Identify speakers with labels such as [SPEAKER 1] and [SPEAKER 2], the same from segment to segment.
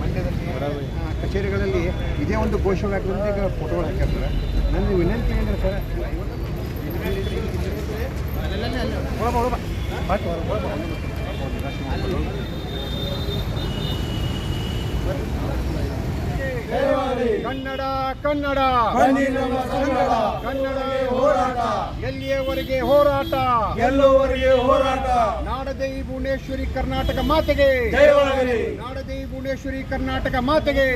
[SPEAKER 1] ಮಂಡ್ಯದಲ್ಲಿ ಕಚೇರಿಗಳಲ್ಲಿ ಇದೇ ಒಂದು ಘೋಷವಾಕ್ಯದಿಂದ ಈಗ ಫೋಟೋಗಳು ಹಾಕಿರ್ತಾರೆ ನನ್ನ ವಿನಂತಿ ಏನಂದ್ರೆ ಸರ್ ಒಳಬ ಆಯ್ತು, ಒಳಬ, ಒಳಬ. ಕನ್ನಡ ಕನ್ನಡ. ಕನ್ನಡ. ಹೋರಾಟ. ಎಲ್ಲಿಯವರೆಗೆ ಹೋರಾಟ?
[SPEAKER 2] ಎಲ್ಲೋವರೆಗೆ ಹೋರಾಟ.
[SPEAKER 1] ನಾಡದೇವಿ ಭುವನೇಶ್ವರಿ ಕರ್ನಾಟಕ ಮಾತೆಗೆ. ನಾಡದೇವಿ ಭುವನೇಶ್ವರಿ ಕರ್ನಾಟಕ ಮಾತೆಗೆ.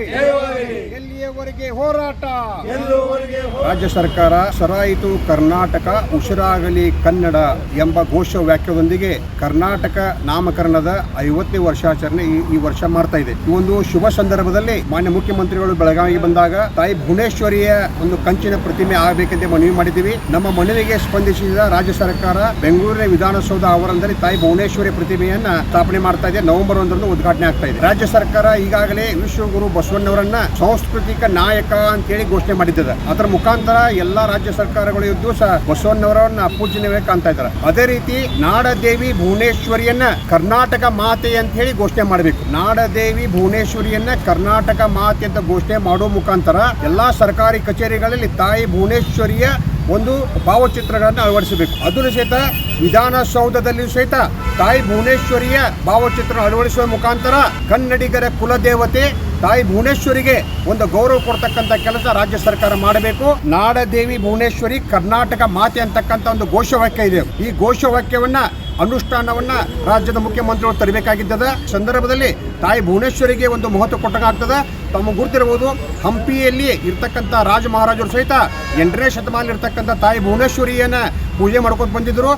[SPEAKER 1] ಎಲ್ಲಿಯವರೆಗೆ ಹೋರಾಟ?
[SPEAKER 2] ಎಲ್ಲೋವರೆಗೆ
[SPEAKER 1] ರಾಜ್ಯ ಸರ್ಕಾರ ಸರಾಯಿತು ಕರ್ನಾಟಕ ಉಸಿರಾಗಲಿ ಕನ್ನಡ ಎಂಬ ಘೋಷ ವಾಕ್ಯದೊಂದಿಗೆ ಕರ್ನಾಟಕ ನಾಮಕರಣದ ಐವತ್ತನೇ ವರ್ಷಾಚರಣೆ ಈ- ವರ್ಷ ಮಾಡ್ತಾ ಇದೆ. ಈ ಒಂದು ಶುಭ ಸಂದರ್ಭದಲ್ಲಿ ಮಾನ್ಯ ಮುಖ್ಯಮಂತ್ರಿಗಳು ಬೆಳಗಾವಿಗೆ ಬಂದಾಗ, ತಾಯಿ ಭುವನೇಶ್ವರಿಯ ಒಂದು ಕಂಚಿನ ಪ್ರತಿಮೆ ಆಗಬೇಕೆಂದು ಮನವಿ ಮಾಡಿದ್ದೀವಿ. ನಮ್ಮ ಮನವಿಗೆ ಸ್ಪಂದಿಸಿದ ರಾಜ್ಯ ಸರ್ಕಾರ ಬೆಂಗಳೂರಿನ ವಿಧಾನಸೌಧ ಆವರಣದಲ್ಲಿ ತಾಯಿ ಭುವನೇಶ್ವರಿ ಪ್ರತಿಮೆಯನ್ನ ಸ್ಥಾಪನೆ ಮಾಡ್ತಾ ಇದೆ. ನವೆಂಬರ್ ಒಂದರಂದು ಉದ್ಘಾಟನೆ ಆಗ್ತಾ ಇದೆ. ರಾಜ್ಯ ಸರ್ಕಾರ ಈಗಾಗಲೇ ವಿಶ್ವಗುರು ಬಸವಣ್ಣವರನ್ನ ಸಾಂಸ್ಕೃತಿಕ ನಾಯಕ ಅಂತೇಳಿ ಘೋಷಣೆ ಮಾಡಿದ್ದಾರೆ ಅದರ ಮುಖಾಂತರ ಎಲ್ಲಾ ರಾಜ್ಯ ಸರ್ಕಾರಗಳು ಇದ್ದು ಸಹ ಬಸವಣ್ಣವರನ್ನ ಪೂಜನೆ ಕಾಣ್ತಾ ಇದ್ದಾರೆ. ಅದೇ ರೀತಿ ನಾಡದೇವಿ ಭುವನೇಶ್ವರಿಯನ್ನ ಕರ್ನಾಟಕ ಮಾತೆ ಅಂತ ಹೇಳಿ ಘೋಷಣೆ ಮಾಡಬೇಕು. ನಾಡದೇವಿ ಭುವನೇಶ್ವರಿಯನ್ನ ಕರ್ನಾಟಕ ಮಾತೆ ಅಂತ ಘೋಷಣೆ ಮಾಡುವ ಮುಖಾಂತರ ಎಲ್ಲಾ ಸರ್ಕಾರಿ ಕಚೇರಿಗಳಲ್ಲಿ ತಾಯಿ ಭುವನೇಶ್ವರಿಯ ಒಂದು ಭಾವಚಿತ್ರಗಳನ್ನು ಅಳವಡಿಸಬೇಕು. ಅದನ್ನು ಸಹಿತ ವಿಧಾನಸೌಧದಲ್ಲಿಯೂ ಸಹಿತ ತಾಯಿ ಭುವನೇಶ್ವರಿಯ ಭಾವಚಿತ್ರ ಅಳವಡಿಸುವ ಮುಖಾಂತರ ಕನ್ನಡಿಗರ ಕುಲದೇವತೆ ತಾಯಿ ಭುವನೇಶ್ವರಿಗೆ ಒಂದು ಗೌರವ ಕೊಡ್ತಕ್ಕಂಥ ಕೆಲಸ ರಾಜ್ಯ ಸರ್ಕಾರ ಮಾಡಬೇಕು. ನಾಡದೇವಿ ಭುವನೇಶ್ವರಿ ಕರ್ನಾಟಕ ಮಾತೆ ಅಂತಕ್ಕಂಥ ಒಂದು ಘೋಷವಾಕ್ಯ ಇದೆ. ಈ ಘೋಷವಾಕ್ಯವನ್ನ ಅನುಷ್ಠಾನವನ್ನ ರಾಜ್ಯದ ಮುಖ್ಯಮಂತ್ರಿಗಳು ತರಬೇಕಾಗಿದ್ದದ ಸಂದರ್ಭದಲ್ಲಿ ತಾಯಿ ಭುವನೇಶ್ವರಿಗೆ ಒಂದು ಮಹತ್ವ ಕೊಟ್ಟಂಗಾಗ್ತದೆ. ತಮ್ಮ ಗುರುತಿರಬಹುದು ಹಂಪಿಯಲ್ಲಿ ಇರ್ತಕ್ಕಂಥ ರಾಜ ಮಹಾರಾಜರು ಸಹಿತ ಎಂಟನೇ ಶತಮಾನ ಇರ್ತಕ್ಕಂಥ ತಾಯಿ ಭುವನೇಶ್ವರಿಯನ್ನ ಪೂಜೆ ಮಾಡ್ಕೊಂಡು ಬಂದಿದ್ರು.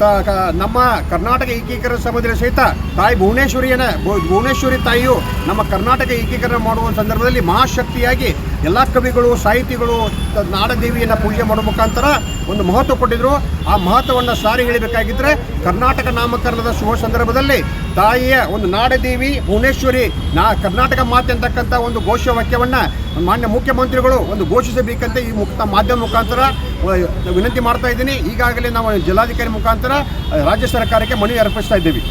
[SPEAKER 1] ತ ನಮ್ಮ ಕರ್ನಾಟಕ ಏಕೀಕರಣ ಸಭೆಯಲ್ಲಿ ಸಹಿತ ತಾಯಿ ಭುವನೇಶ್ವರಿಯನ್ನ ಭುವನೇಶ್ವರಿ ತಾಯಿಯು ನಮ್ಮ ಕರ್ನಾಟಕ ಏಕೀಕರಣ ಮಾಡುವ ಸಂದರ್ಭದಲ್ಲಿ ಮಹಾಶಕ್ತಿಯಾಗಿ ಎಲ್ಲ ಕವಿಗಳು, ಸಾಹಿತಿಗಳು, ನಾಡದೇವಿಯನ್ನು ಪೂಜೆ ಮಾಡೋ ಮುಖಾಂತರ ಒಂದು ಮಹತ್ವ ಕೊಟ್ಟಿದ್ರು. ಆ ಮಹತ್ವವನ್ನು ಸಾರಿ ಹೇಳಬೇಕಾಗಿದ್ದರೆ ಕರ್ನಾಟಕ ನಾಮಕರಣದ ಶುಭ ಸಂದರ್ಭದಲ್ಲಿ ತಾಯಿಯ ಒಂದು ನಾಡದೇವಿ ಭುವನೇಶ್ವರಿ ನಾ ಕರ್ನಾಟಕ ಮಾತೆ ಅಂತಕ್ಕಂಥ ಒಂದು ಘೋಷವಾಕ್ಯವನ್ನ ಮಾನ್ಯ ಮುಖ್ಯಮಂತ್ರಿಗಳು ಒಂದು ಘೋಷಿಸಬೇಕಂತ ಈ ಮುಕ್ತ ಮಾಧ್ಯಮ ಮುಖಾಂತರ ವಿನಂತಿ ಮಾಡ್ತಾ ಇದ್ದೀನಿ. ಈಗಾಗಲೇ ನಾವು ಜಿಲ್ಲಾಧಿಕಾರಿ ಮುಖಾಂತರ ರಾಜ್ಯ ಸರ್ಕಾರಕ್ಕೆ ಮನವಿ ಅರ್ಪಿಸ್ತಾ ಇದ್ದೀವಿ.